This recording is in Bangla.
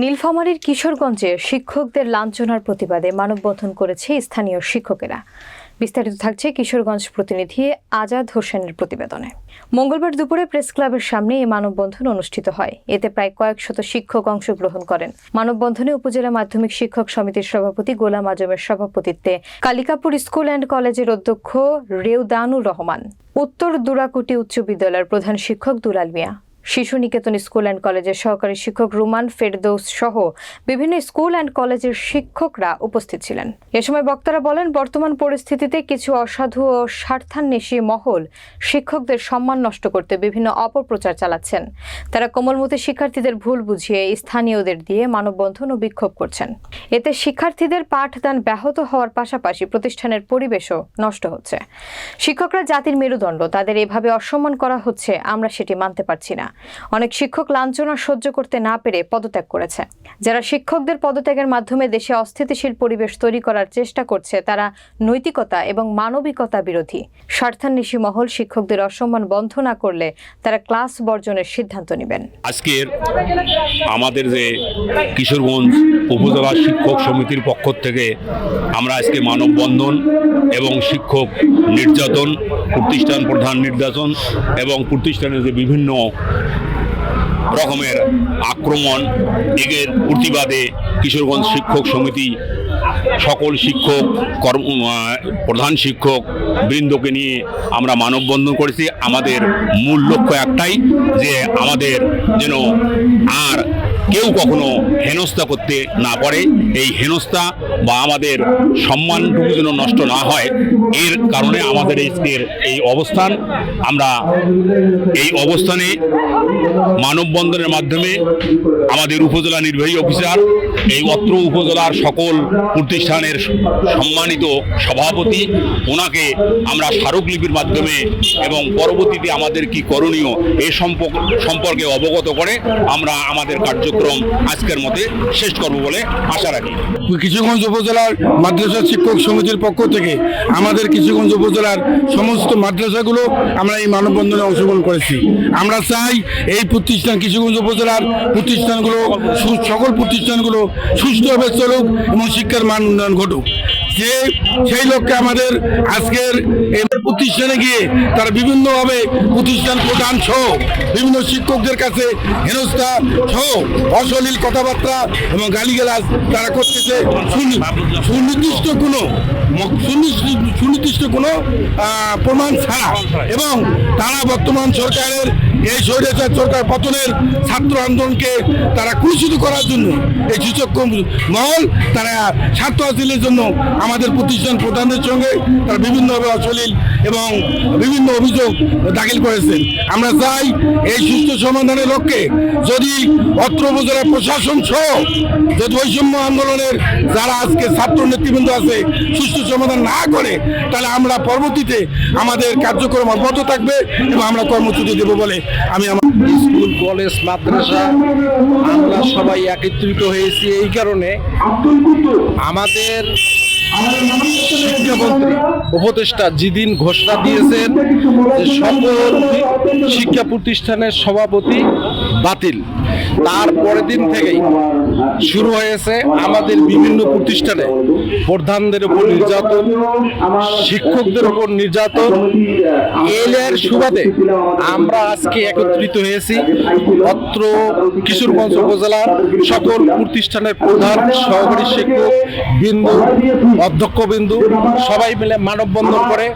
নীলফামারীর কিশোরগঞ্জে শিক্ষকদের লাঞ্ছনার প্রতিবাদে মানববন্ধন করেছে স্থানীয় শিক্ষকেরা। বিস্তারিত থাকছে কিশোরগঞ্জ প্রতিনিধি আজাদ হোসেনের প্রতিবেদনে। মঙ্গলবার দুপুরে প্রেস ক্লাবের সামনে এই মানববন্ধন অনুষ্ঠিত হয়। এতে প্রায় কয়েক শত শিক্ষক অংশগ্রহণ করেন। মানববন্ধনে উপজেলা মাধ্যমিক শিক্ষক সমিতির সভাপতি গোলাম আজমের সভাপতিত্বে কালিকাপুর স্কুল অ্যান্ড কলেজের অধ্যক্ষ রেউদানুর রহমান, উত্তর দুরাকুটি উচ্চ বিদ্যালয়ের প্রধান শিক্ষক দুলাল মিয়া শিশু নিকেতন স্কুল অ্যান্ড কলেজের সহকারী শিক্ষক রুমান ফেরদৌস সহ বিভিন্ন স্কুল অ্যান্ড কলেজের শিক্ষকরা উপস্থিত ছিলেন। এ সময় বক্তারা বলেন, বর্তমান পরিস্থিতিতে কিছু অসাধু ও স্বার্থান্বেষী মহল শিক্ষকদের সম্মান নষ্ট করতে বিভিন্ন অপপ্রচার চালাচ্ছেন। তারা কোমলমতি শিক্ষার্থীদের ভুল বুঝিয়ে স্থানীয়দের দিয়ে মানববন্ধন ও বিক্ষোভ করছেন। এতে শিক্ষার্থীদের পাঠদান ব্যাহত হওয়ার পাশাপাশি প্রতিষ্ঠানের পরিবেশও নষ্ট হচ্ছে। শিক্ষকরা জাতির মেরুদণ্ড, তাদের এভাবে অসম্মান করা হচ্ছে, আমরা সেটি মানতে পারছি না। অনেক শিক্ষক লাঞ্ছনা সহ্য করতে না পেরে পদত্যাগ করেছে। যারা শিক্ষকদের পদত্যাগের মাধ্যমে দেশে অস্থিতিশীল পরিবেশ তৈরি করার চেষ্টা করছে, তারা নৈতিকতা এবং মানবিকতা বিরোধী। স্বার্থান্বেষী মহল শিক্ষকদের অসম্মান বন্ধ না করলে তারা ক্লাস বর্জনের সিদ্ধান্ত নেবেন। আজকের আমাদের যে কিশোরগঞ্জ উপজেলা শিক্ষক সমিতির পক্ষ থেকে আমরা আজকে মানববন্ধন এবং শিক্ষক নির্যাতন, প্রতিষ্ঠান প্রধান নির্যাতন এবং প্রতিষ্ঠানের যে বিভিন্ন রকমের আক্রমণ, এদের প্রতিবাদে কিশোরগঞ্জ শিক্ষক সমিতি সকল শিক্ষক, কর্ম প্রধান শিক্ষক বৃন্দকে নিয়ে আমরা মানববন্ধন করেছি। আমাদের মূল লক্ষ্য একটাই যে আমাদের যেন আর কেউ কখনো হেনস্থা করতে না পারে। এই হেনস্থা বা আমাদের সম্মানটুকু যেন নষ্ট না হয়, এর কারণে আমাদের আজকের এই অবস্থান। আমরা এই অবস্থানে মানববন্ধনের মাধ্যমে আমাদের উপজেলা নির্বাহী অফিসার, এই অত্র উপজেলার সকল প্রতিষ্ঠানের সম্মানিত সভাপতি, ওনাকে আমরা স্মারকলিপির মাধ্যমে এবং পরবর্তীতে আমাদের কি করণীয় এ সম্পর্কে অবগত করে আমরা আমাদের কার্যক্রম আজকের মতে শেষ করব বলে আশা রাখি। কিশোরগঞ্জ উপজেলার মাদ্রাসা শিক্ষক সমিতির পক্ষ থেকে আমাদের কিশোরগঞ্জ উপজেলার সমস্ত মাদ্রাসাগুলো আমরা এই মানববন্ধনে অংশগ্রহণ করেছি। আমরা চাই এই প্রতিষ্ঠান কিশোরগঞ্জ উপজেলার প্রতিষ্ঠানগুলো সকল প্রতিষ্ঠানগুলো সুষ্ঠুভাবে চলুক এবং শিক্ষার মান উন্নয়ন ঘটুক। যে, সেই লক্ষ্যে আমাদের আজকের প্রতিষ্ঠানে গিয়ে তারা বিভিন্নভাবে প্রতিষ্ঠান প্রধান সহ বিভিন্ন শিক্ষকদের কাছে হেনস্থা সহ অশ্লীল কথাবার্তা এবং গালিগালাজ তারা করতেছে। সুনি- সুনির্দিষ্ট কোনো সুনির্দিষ্ট কোনো প্রমাণ ছাড়া। এবং তারা বর্তমান সরকারের এই স্বৈরাচার সরকার পতনের ছাত্র আন্দোলনকে তারা কুষিত করার জন্য এই সূচক মহল তারা স্বার্থ হাসিলের জন্য আমাদের প্রতিষ্ঠান প্রধানদের সঙ্গে তারা বিভিন্নভাবে অশ্লীল এবং বিভিন্ন অভিযোগ দাখিল করেছেন। আমরা চাই এই সুস্থ সমাধানের লক্ষ্যে যদি অত্র উপজেলা প্রশাসন সহ যে বৈষম্য আন্দোলনের যারা আজকে ছাত্র নেতৃবৃন্দ আছে সুস্থ সমাধান না করে, তাহলে আমরা পরবর্তীতে আমাদের কার্যক্রম অব্যাহত থাকবে এবং আমরা কর্মসূচি দেব বলে আমি আমার স্কুল, কলেজ, মাদ্রাসা, আমরা সবাই একত্রিত হয়েছি এই কারণে আমাদের শিক্ষামন্ত্রী, উপদেষ্টা যেদিন ঘোষণা দিয়েছেন সকল শিক্ষা প্রতিষ্ঠানের সভাপতি বাতিল। তার পরের দিন থেকেই শুরু হয়েছে আমাদের বিভিন্ন প্রতিষ্ঠানে প্রধানদের উপর নির্যাতন, শিক্ষকদের উপর নির্যাতন। এর সুবাদে আমরা আজকে একত্রিত হয়েছি অত্র কিশোরগঞ্জ উপজেলার সকল প্রতিষ্ঠানের প্রধান সহকারী শিক্ষক বিন্দু অধ্যক্ষ বিন্দু সবাই মিলে মানববন্ধন করে